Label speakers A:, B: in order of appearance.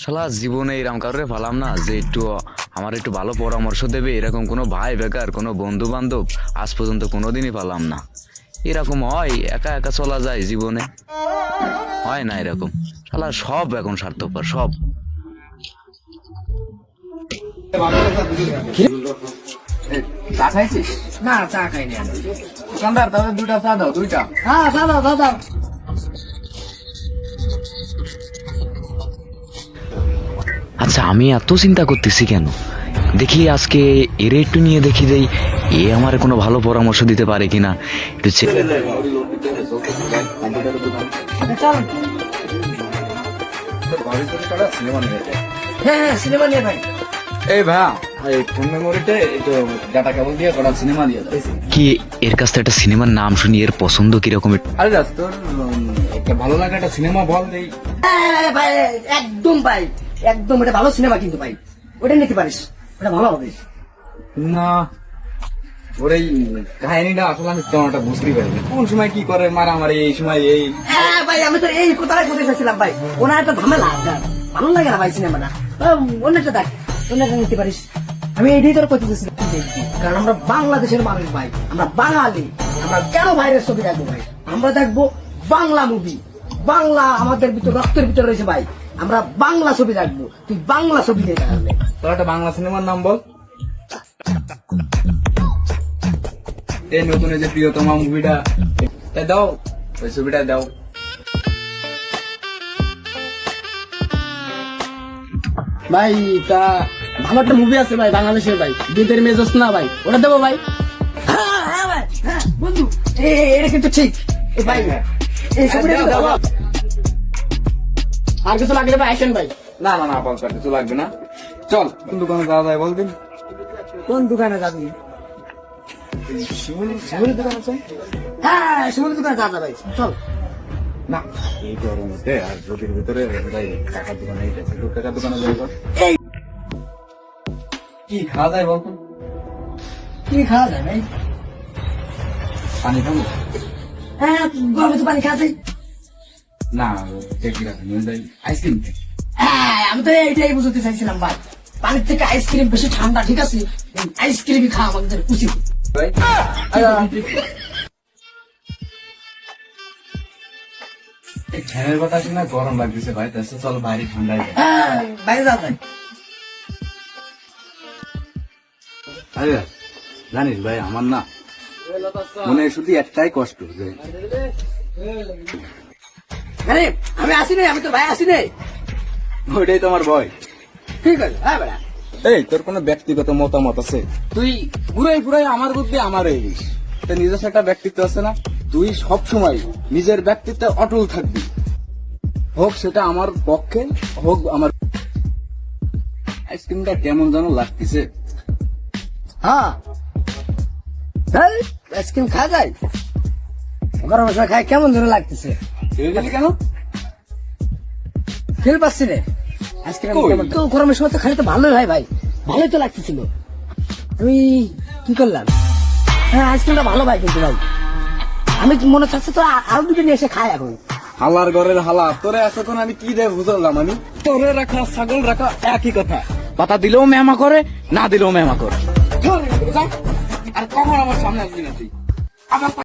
A: শালা জীবনে এরকম কাউরে পালাম না যে একটু আমার একটু ভালো পরামর্শ দেবে এরকম কোনো ভাই বেকার কোনো বন্ধু বান্ধব আজ পর্যন্ত কোনোদিনই পালাম না। এরকম হয় একা একা চলা যায় জীবনে। হয় না এরকম। শালা সব এখন স্বার্থপর সব।
B: চা খাইছিস?
C: না চা খাইনি
B: দুটা চা দাও দুইটা।
C: হ্যাঁ দাদা দাদা
A: আচ্ছা আমি এত চিন্তা করতেছি কেন? দেখি আজকে এর একটু নিয়ে দেখি দেই এ আমার কোনো ভালো পরামর্শ দিতে পারে কিনা। একটু চে-
C: চল
B: সিনেমা নিয়ে যায়
C: হ্যাঁ হ্যাঁ সিনেমা নিয়ে ভাই।
B: এই ভাই এই ফোন মেমোরিতে একটু ডাটা কেবল দিয়ে কটা সিনেমা দিয়ে দাও
A: কি এর কাছ থেকে একটা সিনেমার নাম শুনি এর পছন্দ কীরকম
B: আরে তোর একটা ভালো লাগা একটা সিনেমা বল দেই।
C: হ্যাঁ, একদম ভাই। একদম এটা ভালো সিনেমা কিন্তু ভাই। ওটা নিতে পারিস। ওটা ভালো হবে।
B: না। ওর এই কাহিনীটা আসলে আমি তেমনটা বুঝতেই পারিনি। কোন সময় কি করে মারামারি এই সময় এই।
C: হ্যাঁ ভাই আমি তো এই কথাটাই বলতে চাইছিলাম ভাই। ওনার একটা ঝামেলা ভালো লাগে না ভাই সিনেমাটা অন্য একটা দেখ অন্য একটা নিতে পারিস। আমি এটাই তোর করতে চাইছিলাম কারণ আমরা বাংলাদেশের মানুষ ভাই। আমরা বাঙালি। আমরা কেন বাইরের ছবি দেখব ভাই? আমরা দেখব বাংলা মুভি বাংলা আমাদের ভিতর রক্তের ভিতরে রয়েছে ভাই। আমরা বাংলা ছবি দেখব তুই বাংলা ছবি দেখে
B: তোর একটা বাংলা সিনেমার নাম বল। এই নতুন এই যে প্রিয়তমা মুভিটা তা দাও ওই ছবিটা দাও।
C: ভাই তা ভালো একটা মুভি আছে ভাই বাংলাদেশের ভাই। বিদের মেজস না ভাই। ওটা দেবো ভাই। হ্যাঁ হ্যাঁ ভাই হ্যাঁ বন্ধু এটা কিন্তু ঠিক। ভাই আর কিছু লাগলে ভাই আসেন ভাই।
B: না না না আপাতত কিছু লাগবে না। চল। কোন দোকানে যাওয়া যায় বল
C: কোন দোকানে যাবি?
B: শিমুলি দোকান। আছে?
C: হ্যাঁ শিমুলের দোকানে যা যা ভাই। চল।
B: না এই গরমতে আর রোদের ভিতরে ভাই টাকার দোকানে যাই কি খাওয়া যায় বল
C: কি খাওয়া যায় ভাই?
B: পানি খাব?
C: হ্যাঁ গরমে তো পানি খাওয়া
B: না আইসক্রিম
C: হ্যাঁ আমি তো এইটাই বুঝতে চাইছিলাম ভাই। পানির থেকে আইসক্রিম বেশি ঠান্ডা ঠিক আছে? আইসক্রিমই খাওয়া আমাদের উচিত।
B: ফ্যানের বাতাসে না গরম লাগতেছে ভাই তাহলে চল বাইরে ঠান্ডা হ্যাঁ
C: বাইরে যায়
B: আরে জানিস ভাই আমার না মনে শুধু একটাই কষ্ট যে
C: আরে আমি আসি নাই আমি তো ভাই আসি নাই।
B: ওইটাই তোমার ভয়।
C: ঠিক আছে হ্যাঁ বেড়া।
B: এই তোর কোনো ব্যক্তিগত মতামত আছে? তুই ঘুরাই ঘুরাই আমার বুদ্ধি আমার এই তোর নিজস্ব একটা ব্যক্তিত্ব আছে না? তুই সব সময় নিজের ব্যক্তিত্বে অটল থাকবি। হোক সেটা আমার পক্ষে হোক আমার আইসক্রিমটা কেমন যেন লাগতেছে।
C: হ্যাঁ আইসক্রিম যায় গরম মশলা খাই কেমন ধরে লাগতেছে?
B: কেন?
C: ফেল পাচ্ছি রে। আইসক্রিম তো গরমের সময় তো খালি তো ভালোই হয় ভাই। ভালোই তো লাগতেছিল। আমি কি করলাম? হ্যাঁ আইসক্রিমটা ভালো ভাই কিন্তু ভাই। আমি মনে চাচ্ছে তো আরও দুটো নিয়ে এসে খাই এখন।
B: হালার ঘরের হালা। তোরে এতক্ষণ আমি কি দেব বুঝলাম আমি? তোরে রাখা ছাগল রাখা একই কথা। পাতা দিলেও মেহমা করে না দিলেও মেহমা করে। আর কখন আমার সামনে আসবি না তুই? আবার